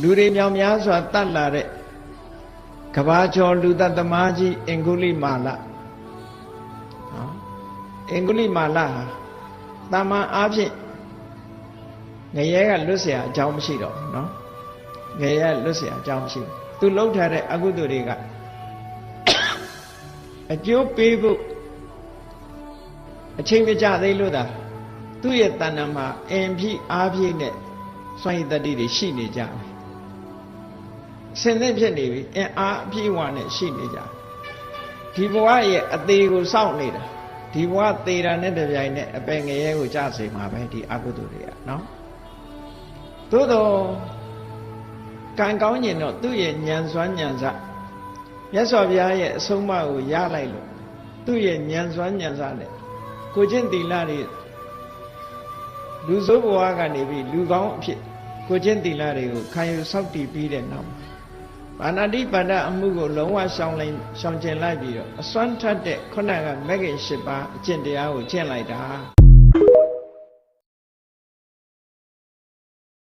လူတွေမြောင်များစွာတတ်လာတဲ့ကဘာကျော်လူသက်သမားကြီးအင်္ဂုလိမာလနော်အင်္ဂုလိမာလဟာတာမန်အားဖြင့်ငရဲကလွတ်เสียအကြောင်းမရှိတော့ဘူးနော်ငရဲကလွတ်เสียအကြောင်းမရှိဘူးသူလှုပ်ထားတဲ့အကုသိုလ်တွေကအကျိုးပေးဖို့အချိန်မကြသေးလို့သာသူ့ရဲ့တဏ္ဍာမှာအင်ဖြည့်အားဖြည့်နဲ့စွန့်ရည်တတ္တိတွေရှိနေကြတယ် ဆင်သင့်ဖြစ်နေပြီအင်အားအပြည့်အဝနဲ့ရှိနေကြတယ်ဒီဘဝရဲ့အသေးကိုစောင့်နေတာဒီဘဝသေတာနဲ့တပြိုင်နက်အပယ်ငရဲကိုကြစေမှာပဲဒီအကုသိုလ်တွေကနော်သို့တော့ကံကောင်းရင်တော့သူ့ရဲ့ဉာဏ်စွမ်းဉာဏ်စမြတ်စွာဘုရားရဲ့အဆုံးအမကိုရလိုက်လို့သူ့ရဲ့ဉာဏ်စွမ်းဉာဏ်စနဲ့ကိုချင်းတီလာတွေလူဆိုးဘဝကနေပြီးလူကောင်းအဖြစ်ကိုချင်းတီလာတွေကိုခံယူဆောက်တည်ပြီးတဲ့နောက် ဘာနာတိပါဒအမှုကိုလုံးဝရှောင်လိုက်ရှောင်ကျင်လိုက်ပြီးတော့အစွမ်းထက်တဲ့ခုနကမဂ္ဂင်၈ပါးအကျင့်တရားကိုကျင့်လိုက်တာ